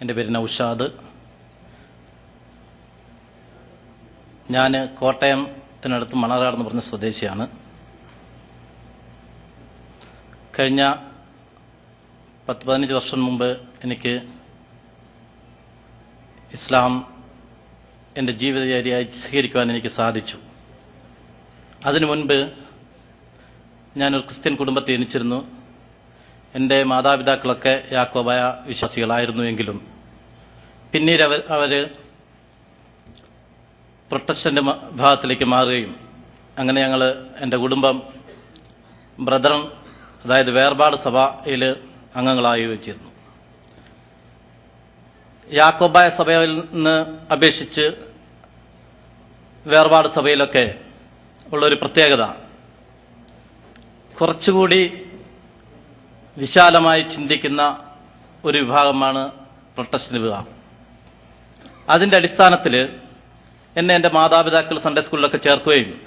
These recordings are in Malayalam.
എന്റെ പേര് നൗഷാദ്. ഞാൻ കോട്ടയത്തിനടുത്ത് മണറാട് എന്ന് പറഞ്ഞ സ്വദേശിയാണ്. കഴിഞ്ഞ പത്ത് പതിനഞ്ച് വർഷം മുമ്പ് എനിക്ക് ഇസ്ലാം എന്റെ ജീവിതചര്യയായി സ്വീകരിക്കുവാൻ എനിക്ക് സാധിച്ചു. അതിനു മുൻപ് ഞാനൊരു ക്രിസ്ത്യൻ കുടുംബത്തെ ജനിച്ചിരുന്നു. എന്റെ മാതാപിതാക്കളൊക്കെ യാക്കോബായ വിശ്വാസികളായിരുന്നു എങ്കിലും പിന്നീട് അവർ അവർ പ്രൊട്ടസ്റ്റന്റ് ഭാഗത്തിലേക്ക് മാറുകയും അങ്ങനെ ഞങ്ങൾ എന്റെ കുടുംബം ബ്രദറൻ അതായത് വേർപാട് സഭയിൽ അംഗങ്ങളായി വെച്ചിരുന്നു യാക്കോബായ സഭയിൽ നിന്ന് അപേക്ഷിച്ച് വേർപാട് സഭയിലൊക്കെ ഉള്ളൊരു പ്രത്യേകത കുറച്ചുകൂടി വിശാലമായി ചിന്തിക്കുന്ന ഒരു വിഭാഗമാണ് പ്രൊട്ടസ്റ്റന്റ് വിഭാഗം. അതിന്റെ അടിസ്ഥാനത്തിൽ എന്നെ എന്റെ മാതാപിതാക്കൾ സൺഡേ സ്കൂളിലൊക്കെ ചേർക്കുകയും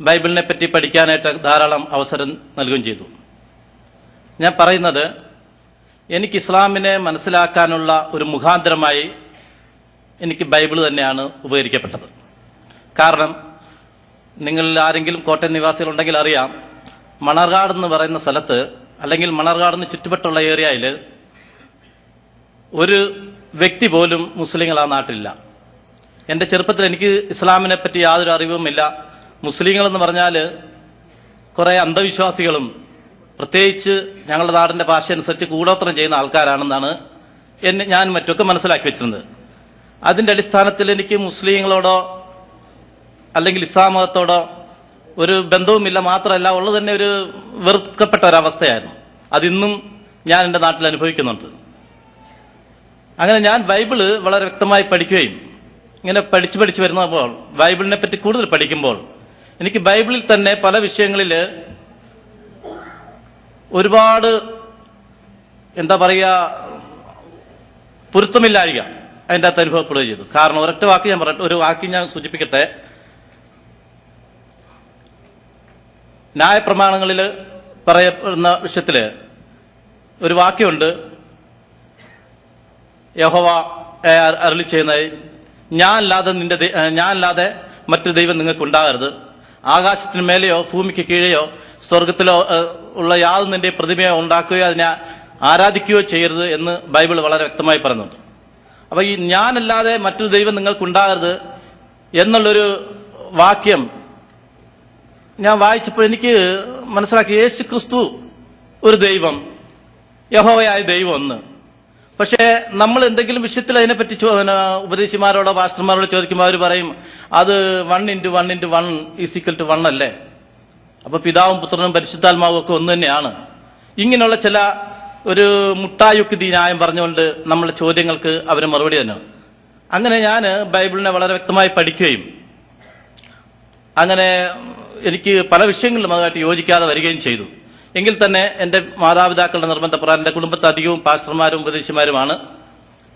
ബൈബിളിനെ പറ്റി പഠിക്കാനായിട്ട് ധാരാളം അവസരം നൽകുകയും ചെയ്തു. ഞാൻ പറയുന്നത് എനിക്ക് ഇസ്ലാമിനെ മനസ്സിലാക്കാനുള്ള ഒരു മുഖാന്തരമായി എനിക്ക് ബൈബിൾ തന്നെയാണ് ഉപകരിക്കപ്പെട്ടത്. കാരണം നിങ്ങളിൽ ആരെങ്കിലും കോട്ടയം നിവാസികളുണ്ടെങ്കിൽ അറിയാം മണർകാട് എന്ന് പറയുന്ന സ്ഥലത്ത് അല്ലെങ്കിൽ മണർകാടിന് ചുറ്റുപറ്റുള്ള ഏരിയയിൽ ഒരു വ്യക്തി പോലും മുസ്ലിങ്ങൾ ആ നാട്ടിലില്ല. എന്റെ ചെറുപ്പത്തിൽ എനിക്ക് ഇസ്ലാമിനെ പറ്റി യാതൊരു അറിവുമില്ല മുസ്ലിങ്ങൾ എന്ന് പറഞ്ഞാൽ കുറേ അന്ധവിശ്വാസികളും പ്രത്യേകിച്ച് ഞങ്ങളുടെ നാടിന്റെ ഭാഷ അനുസരിച്ച് കൂടോത്രം ചെയ്യുന്ന ആൾക്കാരാണെന്നാണ് എന്നെ ഞാൻ മറ്റൊക്കെ മനസ്സിലാക്കി വെച്ചിരുന്നത്. അതിന്റെ അടിസ്ഥാനത്തിൽ എനിക്ക് മുസ്ലിങ്ങളോടോ അല്ലെങ്കിൽ ഇസ്ലാം മതത്തോടോ ഒരു ബന്ധവുമില്ല മാത്രമല്ല ഉള്ളത് തന്നെ ഒരു വെറുക്കപ്പെട്ട ഒരവസ്ഥയായിരുന്നു. അതിന്നും ഞാൻ എന്റെ നാട്ടിൽ അനുഭവിക്കുന്നുണ്ട്. അങ്ങനെ ഞാൻ ബൈബിൾ വളരെ വ്യക്തമായി പഠിക്കുകയും ഇങ്ങനെ പഠിച്ചു പഠിച്ചു വരുന്നപ്പോൾ ബൈബിളിനെ പറ്റി കൂടുതൽ പഠിക്കുമ്പോൾ എനിക്ക് ബൈബിളിൽ തന്നെ പല വിഷയങ്ങളിൽ ഒരുപാട് എന്താ പറയുക പൊരുത്തമില്ലായിക അതിന്റെ അകത്ത് അനുഭവപ്പെടുകയും ചെയ്തു. കാരണം ഒരൊറ്റ വാക്ക് ഞാൻ പറയട്ടെ ഒരു വാക്ക് ഞാൻ സൂചിപ്പിക്കട്ടെ ന്യായപ്രമാണങ്ങളിൽ പറയപ്പെടുന്ന വിഷയത്തിൽ ഒരു വാക്യമുണ്ട്. യഹോവ അരളി ചെയ്യുന്നതായി. ഞാനല്ലാതെ നിന്റെ ഞാനല്ലാതെ മറ്റു ദൈവം നിങ്ങൾക്ക് ഉണ്ടാകരുത് ആകാശത്തിന് മേലെയോ ഭൂമിക്ക് കീഴെയോ സ്വർഗത്തിലോ ഉള്ള യാതൊരു നിന്റെ പ്രതിമയോ ഉണ്ടാക്കുകയോ അതിനെ ആരാധിക്കുകയോ ചെയ്യരുത് എന്ന് ബൈബിൾ വളരെ വ്യക്തമായി പറയുന്നുണ്ട്. അപ്പൊ ഈ ഞാനല്ലാതെ മറ്റൊരു ദൈവം നിങ്ങൾക്ക് നിങ്ങൾക്കുണ്ടാകരുത് എന്നുള്ളൊരു വാക്യം ഞാൻ വായിച്ചപ്പോൾ എനിക്ക് മനസ്സിലാക്കി യേശു ക്രിസ്തു ഒരു ദൈവം യഹോവയായ ദൈവം ഒന്ന്. പക്ഷേ നമ്മൾ എന്തെങ്കിലും വിഷയത്തിൽ അതിനെപ്പറ്റി ഉപദേശിമാരോടോ പാസ്റ്റർമാരോടോ ചോദിക്കുമ്പോൾ അവർ പറയും അത് one into one into one is equal to one അല്ലേ? അപ്പൊ പിതാവും പുത്രനും പരിശുദ്ധാത്മാവും ഒക്കെ ഒന്ന് തന്നെയാണ്. ഇങ്ങനെയുള്ള ചില ഒരു മുട്ടായുക്തി ന്യായം പറഞ്ഞുകൊണ്ട് നമ്മളെ ചോദ്യങ്ങൾക്ക് അവർ മറുപടി തന്നെ. അങ്ങനെ ഞാൻ ബൈബിളിനെ വളരെ വ്യക്തമായി പഠിക്കുകയും അങ്ങനെ എനിക്ക് പല വിഷയങ്ങളിലും അതുമായിട്ട് യോജിക്കാതെ വരികയും ചെയ്തു. എങ്കിൽ തന്നെ എന്റെ മാതാപിതാക്കളുടെ നിർബന്ധപ്രകാരം എന്റെ കുടുംബത്തെ അധികവും പാസ്റ്റർമാരും ഉപദേശിമാരുമാണ്.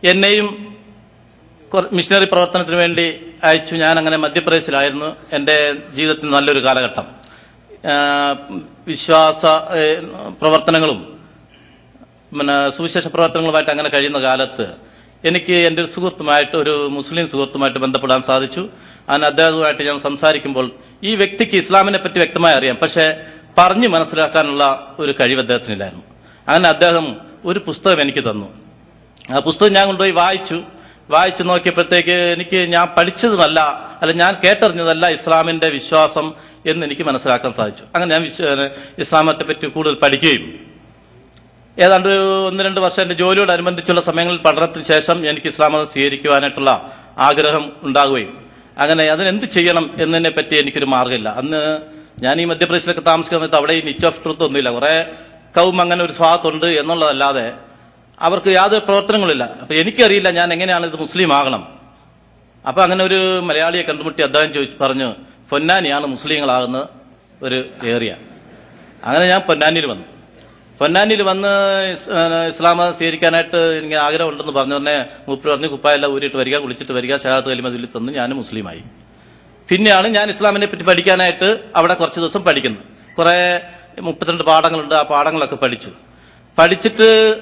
എന്നെയും മിഷനറി പ്രവർത്തനത്തിന് വേണ്ടി അയച്ചു ഞാൻ അങ്ങനെ മധ്യപ്രദേശിലായിരുന്നു. എന്റെ ജീവിതത്തിൽ നല്ലൊരു കാലഘട്ടം. വിശ്വാസ പ്രവർത്തനങ്ങളും പിന്നെ സുവിശേഷ പ്രവർത്തനങ്ങളുമായിട്ട് അങ്ങനെ കഴിയുന്ന കാലത്ത് എനിക്ക് എന്റെ ഒരു സുഹൃത്തുമായിട്ട് ഒരു മുസ്ലിം സുഹൃത്തുമായിട്ട് ബന്ധപ്പെടാൻ സാധിച്ചു. അങ്ങനെ അദ്ദേഹവുമായിട്ട് ഞാൻ സംസാരിക്കുമ്പോൾ ഈ വ്യക്തിക്ക് ഇസ്ലാമിനെ പറ്റി വ്യക്തമായി അറിയാം. പക്ഷേ പറഞ്ഞു മനസ്സിലാക്കാനുള്ള ഒരു കഴിവ് അദ്ദേഹത്തിനില്ലായിരുന്നു. അങ്ങനെ അദ്ദേഹം ഒരു പുസ്തകം എനിക്ക് തന്നു. ആ പുസ്തകം ഞാൻ കൊണ്ടുപോയി വായിച്ചു. വായിച്ചു നോക്കിയപ്പോഴത്തേക്ക് എനിക്ക് ഞാൻ പഠിച്ചതുമല്ല അല്ല ഞാൻ കേട്ടറിഞ്ഞതല്ല ഇസ്ലാമിന്റെ വിശ്വാസം എന്ന് എനിക്ക് മനസ്സിലാക്കാൻ സാധിച്ചു. അങ്ങനെ ഞാൻ ഇസ്ലാമത്തെ പറ്റി കൂടുതൽ പഠിക്കുകയും ഏതാണ്ട് ഒന്ന് രണ്ട് വർഷം എന്റെ ജോലിയോടനുബന്ധിച്ചുള്ള സമയങ്ങളിൽ പഠനത്തിന് ശേഷം എനിക്ക് ഇസ്ലാം മതം സ്വീകരിക്കുവാനായിട്ടുള്ള ആഗ്രഹം ഉണ്ടാകുകയും അങ്ങനെ അതിനെന്ത് ചെയ്യണം എന്നതിനെ പറ്റി എനിക്കൊരു മാർഗമില്ല. അന്ന് ഞാൻ ഈ മധ്യപ്രദേശിലൊക്കെ താമസിക്കുന്ന സമയത്ത് അവിടെ ഈ നിച്ച് ഓഫ് ട്രൂത്ത് ഒന്നുമില്ല. കുറേ കവും അങ്ങനെ ഒരു സ്വാഗതമുണ്ട് എന്നുള്ളതല്ലാതെ അവർക്ക് യാതൊരു പ്രവർത്തനങ്ങളില്ല അപ്പൊ എനിക്കറിയില്ല ഞാൻ എങ്ങനെയാണ് ഇത് മുസ്ലിം ആകണം. അപ്പൊ അങ്ങനെ ഒരു മലയാളിയെ കണ്ടുമുട്ടി അദ്ദേഹം ചോദിച്ചു പറഞ്ഞു പൊന്നാനിയാണ് മുസ്ലിങ്ങളാകുന്ന ഒരു ഏറിയ അങ്ങനെ ഞാൻ പൊന്നാനിയിൽ വന്നു. പൊന്നാനിയിൽ വന്ന് ഇസ്- ഇസ്ലാം സ്വീകരിക്കാനായിട്ട് എനിക്ക് ആഗ്രഹം ഉണ്ടെന്ന് പറഞ്ഞു തന്നെ മൂപ്പര് പറഞ്ഞ് കുപ്പായെല്ലാം ഊരിയിട്ട് വരിക കുളിച്ചിട്ട് വരിക ഷഹാദത്ത് കലിമ ചൊല്ലി തന്നു ഞാൻ മുസ്ലിമായി. പിന്നെയാണ് ഞാൻ ഇസ്ലാമിനെ പറ്റി പഠിക്കാനായിട്ട് അവിടെ കുറച്ച് ദിവസം പഠിക്കുന്നത് കുറെ മുപ്പത്തിരണ്ട് പാഠങ്ങളുണ്ട് ആ പാഠങ്ങളൊക്കെ പഠിച്ചു. പഠിച്ചിട്ട്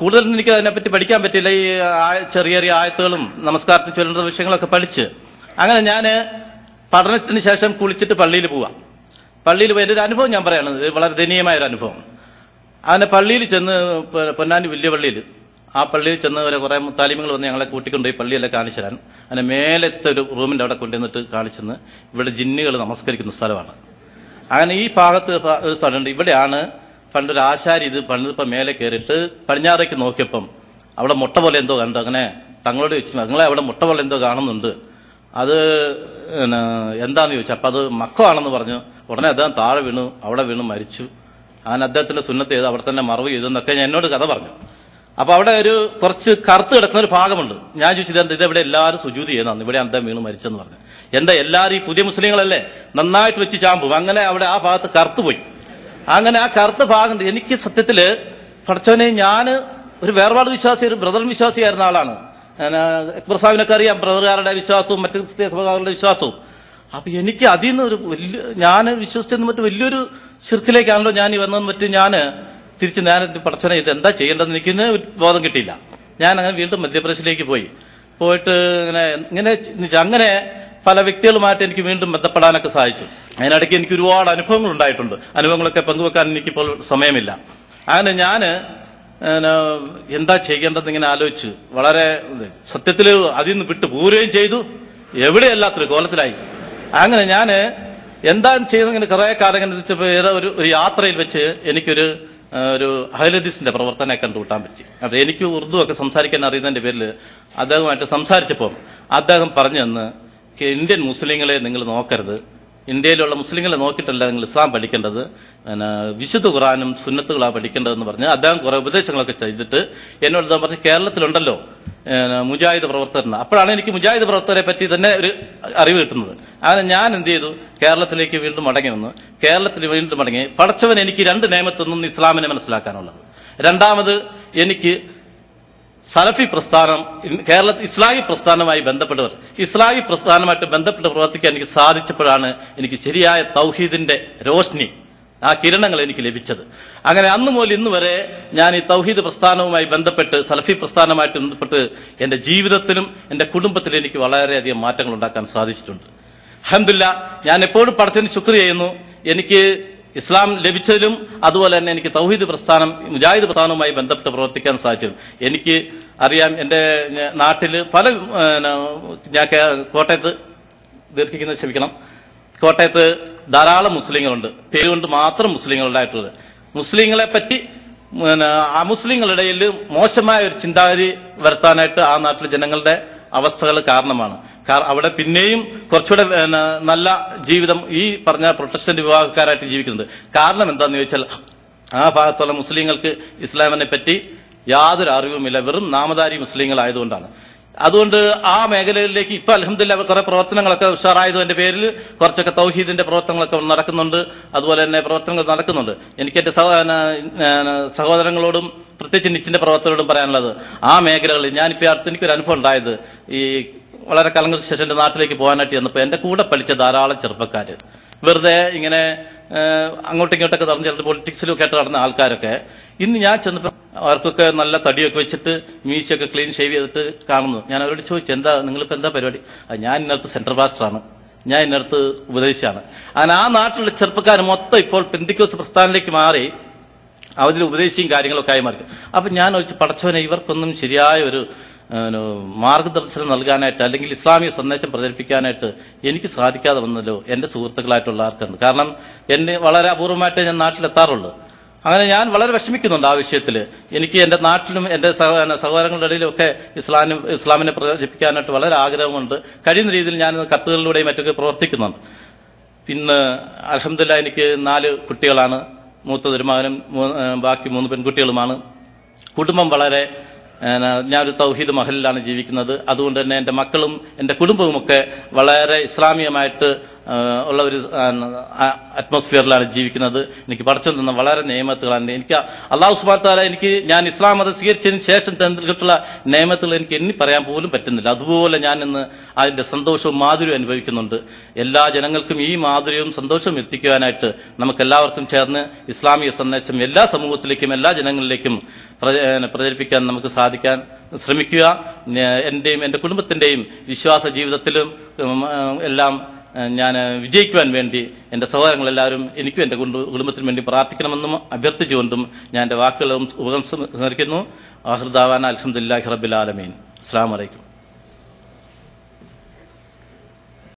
കൂടുതൽ എനിക്ക് അതിനെപ്പറ്റി പഠിക്കാൻ പറ്റില്ല ഈ ചെറിയ ചെറിയ ആയത്തുകളും നമസ്കാരത്തിൽ ചൊല്ലേണ്ട വിഷയങ്ങളൊക്കെ പഠിച്ച്. അങ്ങനെ ഞാൻ പഠനത്തിന് ശേഷം കുളിച്ചിട്ട് പള്ളിയിൽ പോവാം. പള്ളിയിൽ പോയി ഒരു അനുഭവം ഞാൻ പറയുന്നത് വളരെ ദയനീയമായ ഒരു അനുഭവം. അങ്ങനെ പള്ളിയിൽ ചെന്ന് പൊന്നാനി വലിയ പള്ളിയിൽ ആ പള്ളിയിൽ ചെന്ന് ഒരു കുറെ താലിമങ്ങൾ വന്ന് ഞങ്ങളെ കൂട്ടിക്കൊണ്ടുപോയി പള്ളിയെല്ലാം കാണിച്ചു തരാൻ അങ്ങനെ മേലത്തെ ഒരു റൂമിന്റെ അവിടെ കൊണ്ടുവന്നിട്ട് കാണിച്ചെന്ന് ഇവിടെ ജിന്നുകൾ നമസ്കരിക്കുന്ന സ്ഥലമാണ്. അങ്ങനെ ഈ ഭാഗത്ത് ഒരു സ്ഥലമുണ്ട്. ഇവിടെയാണ് പണ്ടൊരു ആശാരി ഇത് പണിതിപ്പം മേലെ കയറിയിട്ട് പടിഞ്ഞാറേക്ക് നോക്കിയപ്പം അവിടെ മുട്ട പോലെ എന്തോ കണ്ടു. അങ്ങനെ തങ്ങളോട് ചോദിച്ചു നിങ്ങളെ അവിടെ മുട്ട പോലെ എന്തോ കാണുന്നുണ്ട്. അത് എന്താന്ന് ചോദിച്ചു. അപ്പൊ അത് മക്കമാണെന്ന് പറഞ്ഞു. ഉടനെ അദ്ദേഹം താഴെ വീണു അവിടെ വീണു മരിച്ചു. അങ്ങനെ അദ്ദേഹത്തിന്റെ സുന്നത്ത് ചെയ്ത് അവിടെ തന്നെ മറവ് ചെയ്തെന്നൊക്കെ ഞാൻ എന്നോട് കഥ പറഞ്ഞു. അപ്പൊ അവിടെ ഒരു കുറച്ച് കറുത്ത് കിടക്കുന്ന ഒരു ഭാഗമുണ്ട്. ഞാൻ ചോദിച്ചത് ഇത് ഇതെവിടെ എല്ലാവരും സുജൂതി ചെയ്യുന്നതാണ്. ഇവിടെ അദ്ദേഹം വീണ് മരിച്ചെന്ന് പറഞ്ഞു. എന്താ എല്ലാവരും ഈ പുതിയ മുസ്ലിങ്ങളല്ലേ? നന്നായിട്ട് വെച്ച് ചാമ്പും. അങ്ങനെ അവിടെ ആ ഭാഗത്ത് കറുത്ത് പോയി. അങ്ങനെ ആ കറുത്ത ഭാഗം എനിക്ക് സത്യത്തിൽ പഠിച്ചവനെ ഞാൻ ഒരു വേർപാട് വിശ്വാസി ഒരു ബ്രദർ വിശ്വാസിയായിരുന്ന ആളാണ്. അക്ബർ സാഹിബിനൊക്കെ അറിയാം. ബ്രദറുകാരുടെ വിശ്വാസവും മറ്റു ക്രിസ്തീയ സഭകളുടെ വിശ്വാസവും. അപ്പൊ എനിക്ക് അതിൽ നിന്ന് ഒരു വലിയ ഞാൻ വിശ്വസിച്ചെന്ന് മറ്റു വലിയൊരു ശിർക്കിലേക്കാണല്ലോ ഞാൻ ഈ വന്നതെന്ന് മറ്റു ഞാൻ തിരിച്ച് ഞാൻ പടച്ചനെ ഇത് എന്താ ചെയ്യേണ്ടതെന്ന് എനിക്ക് ബോധം കിട്ടിയില്ല. ഞാൻ അങ്ങനെ വീണ്ടും മധ്യപ്രദേശിലേക്ക് പോയി. പോയിട്ട് ഇങ്ങനെ ഇങ്ങനെ അങ്ങനെ പല വ്യക്തികളുമായിട്ട് എനിക്ക് വീണ്ടും ബന്ധപ്പെടാനൊക്കെ സാധിച്ചു. അതിനിടയ്ക്ക് എനിക്ക് ഒരുപാട് അനുഭവങ്ങൾ ഉണ്ടായിട്ടുണ്ട്. അനുഭവങ്ങളൊക്കെ പങ്കുവെക്കാൻ എനിക്കിപ്പോൾ സമയമില്ല. അങ്ങനെ ഞാൻ എന്താ ചെയ്യേണ്ടതെന്ന് ഇങ്ങനെ ആലോചിച്ച് വളരെ സത്യത്തിൽ അതിൽ നിന്ന് വിട്ടു പോരുകയും ചെയ്തു. എവിടെയല്ലാത്തൊരു കോലത്തിലായി അങ്ങനെ ഞാൻ എന്താ ചെയ്തത് ഇങ്ങനെ കുറെ കാലം ഇങ്ങനെ ഏതോ ഒരു ഒരു യാത്രയിൽ വെച്ച് എനിക്കൊരു ഒരു ഹൈലദീസിന്റെ പ്രവർത്തനം കണ്ടുകൂട്ടാൻ പറ്റി. അപ്പൊ എനിക്ക് ഉറുദു ഒക്കെ സംസാരിക്കാൻ അറിയുന്നതിന്റെ പേരിൽ അദ്ദേഹമായിട്ട് സംസാരിച്ചപ്പോൾ അദ്ദേഹം പറഞ്ഞു തന്ന് ഇന്ത്യൻ മുസ്ലിങ്ങളെ നിങ്ങൾ നോക്കരുത്. ഇന്ത്യയിലുള്ള മുസ്ലിങ്ങളെ നോക്കിയിട്ടല്ല നിങ്ങൾ ഇസ്ലാം പഠിക്കേണ്ടത്. പിന്നെ വിശുദ്ധ ഖുറാനും സുന്നത്തുകളാണ് പഠിക്കേണ്ടതെന്ന് പറഞ്ഞ് അദ്ദേഹം കുറെ ഉപദേശങ്ങളൊക്കെ ചെയ്തിട്ട് എന്നോട് അദ്ദേഹം പറഞ്ഞ് കേരളത്തിലുണ്ടല്ലോ മുജാഹിദ് പ്രവർത്തകർ അപ്പോഴാണ് എനിക്ക് മുജാഹിദ് പ്രവർത്തകരെ പറ്റി തന്നെ ഒരു അറിവ് കിട്ടുന്നത്. അങ്ങനെ ഞാൻ എന്ത് ചെയ്തു? കേരളത്തിലേക്ക് വീണ്ടും മടങ്ങി വന്നു. കേരളത്തിൽ വീണ്ടും മടങ്ങി. പടച്ചവൻ എനിക്ക് രണ്ട് നിയമത്തൊന്നും ഇസ്ലാമിനെ മനസ്സിലാക്കാനുള്ളത്. രണ്ടാമത് എനിക്ക് സലഫി പ്രസ്ഥാനം കേരള ഇസ്ലാഹി പ്രസ്ഥാനമായി ബന്ധപ്പെട്ടവർ ഇസ്ലാഹി പ്രസ്ഥാനമായിട്ട് ബന്ധപ്പെട്ട് പ്രവർത്തിക്കാൻ എനിക്ക് സാധിച്ചപ്പോഴാണ് എനിക്ക് ശരിയായ തൗഹീദിന്റെ രോഷ്നി ആ കിരണങ്ങൾ എനിക്ക് ലഭിച്ചത്. അങ്ങനെ അന്ന് മുതൽ ഇന്ന് വരെ ഞാൻ ഈ തൗഹീദ് പ്രസ്ഥാനവുമായി ബന്ധപ്പെട്ട് സലഫി പ്രസ്ഥാനമായിട്ട് ബന്ധപ്പെട്ട് എന്റെ ജീവിതത്തിലും എന്റെ കുടുംബത്തിലും എനിക്ക് വളരെയധികം മാറ്റങ്ങൾ ഉണ്ടാക്കാൻ സാധിച്ചിട്ടുണ്ട്. അഹമ്മദില്ല ഞാൻ എപ്പോഴും പടച്ചതിന് ശുക്ർ ചെയ്യുന്നു. എനിക്ക് ഇസ്ലാം ലഭിച്ചതിലും അതുപോലെ തന്നെ എനിക്ക് തൗഹീദ് പ്രസ്ഥാനം മുജാഹിദ് പ്രസ്ഥാനവുമായി ബന്ധപ്പെട്ട് പ്രവർത്തിക്കാൻ സാധിച്ചു എനിക്ക് അറിയാം എന്റെ നാട്ടിൽ പല ഞാൻ കോട്ടയത്ത് ദീർഘിക്കുന്നത് ക്ഷമിക്കണം. കോട്ടയത്ത് ധാരാളം മുസ്ലിങ്ങളുണ്ട്. പേരുകൊണ്ട് മാത്രം മുസ്ലിങ്ങളുണ്ടായിട്ടുള്ളത്. മുസ്ലിങ്ങളെ പറ്റി അമുസ്ലിങ്ങളുടെ മോശമായ ഒരു ചിന്താഗതി വരുത്താനായിട്ട് ആ നാട്ടിലെ ജനങ്ങളുടെ അവസ്ഥകൾ കാരണമാണ്. കാര- അവിടെ പിന്നെയും കുറച്ചുകൂടെ നല്ല ജീവിതം ഈ പറഞ്ഞ പ്രൊട്ടസ്റ്റന്റ് വിഭാഗക്കാരായിട്ട് ജീവിക്കുന്നത്. കാരണം എന്താണെന്ന് ചോദിച്ചാൽ ആ ഭാഗത്തുള്ള മുസ്ലിങ്ങൾക്ക് ഇസ്ലാമിനെ പറ്റി യാതൊരു അറിവുമില്ല. വെറും നാമധാരി മുസ്ലിങ്ങളായതുകൊണ്ടാണ്. അതുകൊണ്ട് ആ മേഖലയിലേക്ക് ഇപ്പൊ അലഹമില്ല കുറെ പ്രവർത്തനങ്ങളൊക്കെ ഉഷാറായതിന്റെ പേരിൽ കുറച്ചൊക്കെ തൗഹീദിന്റെ പ്രവർത്തനങ്ങളൊക്കെ നടക്കുന്നുണ്ട്. അതുപോലെ തന്നെ പ്രവർത്തനങ്ങൾ നടക്കുന്നുണ്ട്. എനിക്ക് എന്റെ സഹോദരങ്ങളോടും പ്രത്യേകിച്ച് നിച്ചിന്റെ പ്രവർത്തകരോടും പറയാനുള്ളത് ആ മേഖലകളിൽ ഞാനിപ്പോ അടുത്ത് എനിക്കൊരു അനുഭവം ഉണ്ടായത്. ഈ വളരെ കാലങ്ങൾക്ക് ശേഷം എന്റെ നാട്ടിലേക്ക് പോകാനായിട്ട് ചെന്നപ്പോൾ എന്റെ കൂടെ പഠിച്ച ധാരാളം ചെറുപ്പക്കാര്. വെറുതെ ഇങ്ങനെ അങ്ങോട്ടും ഇങ്ങോട്ടൊക്കെ നടന്ന് ചിലർ പൊളിറ്റിക്സിലൊക്കെ ആയിട്ട് നടന്ന ആൾക്കാരൊക്കെ ഇന്ന് ഞാൻ ചെന്നപ്പോൾ അവർക്കൊക്കെ നല്ല തടിയൊക്കെ വെച്ചിട്ട് മീശയൊക്കെ ക്ലീൻ ഷേവ് ചെയ്തിട്ട് കാണുന്നു. ഞാൻ അവരോട് ചോദിച്ചു എന്താ നിങ്ങളിപ്പോ എന്താ പരിപാടി? "ആ, ഞാൻ ഇന്നടുത്ത് സെൻട്രൽ പാസ്റ്ററാണ് ഞാൻ ഇന്നടുത്ത് ഉപദേശിച്ചാണ്. അങ്ങനെ ആ നാട്ടിലുള്ള ചെറുപ്പക്കാർ മൊത്തം ഇപ്പോൾ പെന്തിക്കോസ് പ്രസ്ഥാനത്തിലേക്ക് മാറി അവരിൽ ഉപദേശിയും കാര്യങ്ങളൊക്കെ ആയി മാറി. അപ്പൊ ഞാൻ ഒഴിച്ച് പടച്ചവനെ ഇവർക്കൊന്നും ശരിയായ ഒരു മാർഗദർശനം നൽകാനായിട്ട് അല്ലെങ്കിൽ ഇസ്ലാമിക സന്ദേശം പ്രചരിപ്പിക്കാനായിട്ട് എനിക്ക് സാധിക്കാതെ വന്നല്ലോ എന്റെ സുഹൃത്തുക്കളായിട്ടുള്ള ആർക്കുണ്ട് കാരണം എന്നെ വളരെ അപൂർവമായിട്ടേ ഞാൻ നാട്ടിലെത്താറുള്ളൂ. അങ്ങനെ ഞാൻ വളരെ വിഷമിക്കുന്നുണ്ട് ആ വിഷയത്തിൽ എനിക്ക് എന്റെ നാട്ടിലും സഹ- സഹോദരങ്ങളുടെ ഇടയിലും ഒക്കെ ഇസ്ലാമിനെ ഇസ്ലാമിനെ പ്രചരിപ്പിക്കാനായിട്ട് വളരെ ആഗ്രഹമുണ്ട്. കഴിയുന്ന രീതിയിൽ ഞാൻ കത്തുകളിലൂടെയും മറ്റൊക്കെ പ്രവർത്തിക്കുന്നുണ്ട്. പിന്നെ അലഹമില്ല എനിക്ക് നാല് കുട്ടികളാണ്. മൂത്തത് ഒരു മകനും ബാക്കി മൂന്ന് പെൺകുട്ടികളുമാണ്. കുടുംബം വളരെ ഞാനൊരു തൗഹീദ് മഹലിലാണ് ജീവിക്കുന്നത്. അതുകൊണ്ട് തന്നെ എന്റെ മക്കളും എന്റെ കുടുംബവും ഒക്കെ വളരെ ഇസ്ലാമികമായിട്ട് ഉള്ള ഒരു അറ്റ്മോസ്ഫിയറിലാണ് ജീവിക്കുന്നത്. എനിക്ക് പഠിച്ചു തന്ന വളരെ നിയമത്തുകളാണ്. എനിക്ക് അള്ളാഹു സുബാൻ താല എനിക്ക് ഞാൻ ഇസ്ലാം മതം സ്വീകരിച്ചതിന് ശേഷം തന്നിട്ടുള്ള നിയമത്തുകൾ എനിക്ക് എണ്ണി പറയാൻ പോലും പറ്റുന്നില്ല. അതുപോലെ ഞാൻ ഇന്ന് അതിന്റെ സന്തോഷവും മാധുര്യവും അനുഭവിക്കുന്നുണ്ട്. എല്ലാ ജനങ്ങൾക്കും ഈ മാധുര്യവും സന്തോഷവും എത്തിക്കുവാനായിട്ട് നമുക്ക് എല്ലാവർക്കും ചേർന്ന് ഇസ്ലാമിക സന്ദേശം എല്ലാ സമൂഹത്തിലേക്കും എല്ലാ ജനങ്ങളിലേക്കും പ്രചരിപ്പിക്കാൻ നമുക്ക് സാധിക്കാൻ ശ്രമിക്കുക. എന്റെയും എന്റെ കുടുംബത്തിന്റെയും വിശ്വാസ ജീവിതത്തിലും എല്ലാം ഞാൻ വിജയിക്കുവാൻ വേണ്ടി എന്റെ സഹോദരങ്ങളെല്ലാവരും എനിക്കും എന്റെ കുടുംബത്തിന് വേണ്ടി പ്രാർത്ഥിക്കണമെന്നും അഭ്യർത്ഥിച്ചുകൊണ്ടും ഞാൻ എന്റെ വാക്കുകളും ഉപസംഹരിക്കുന്നു. അഹൃദാവാൻ അലഹമുല്ലാഹി റബ്ബിൽ ആലമീൻ. അസ്സാം വലൈക്കും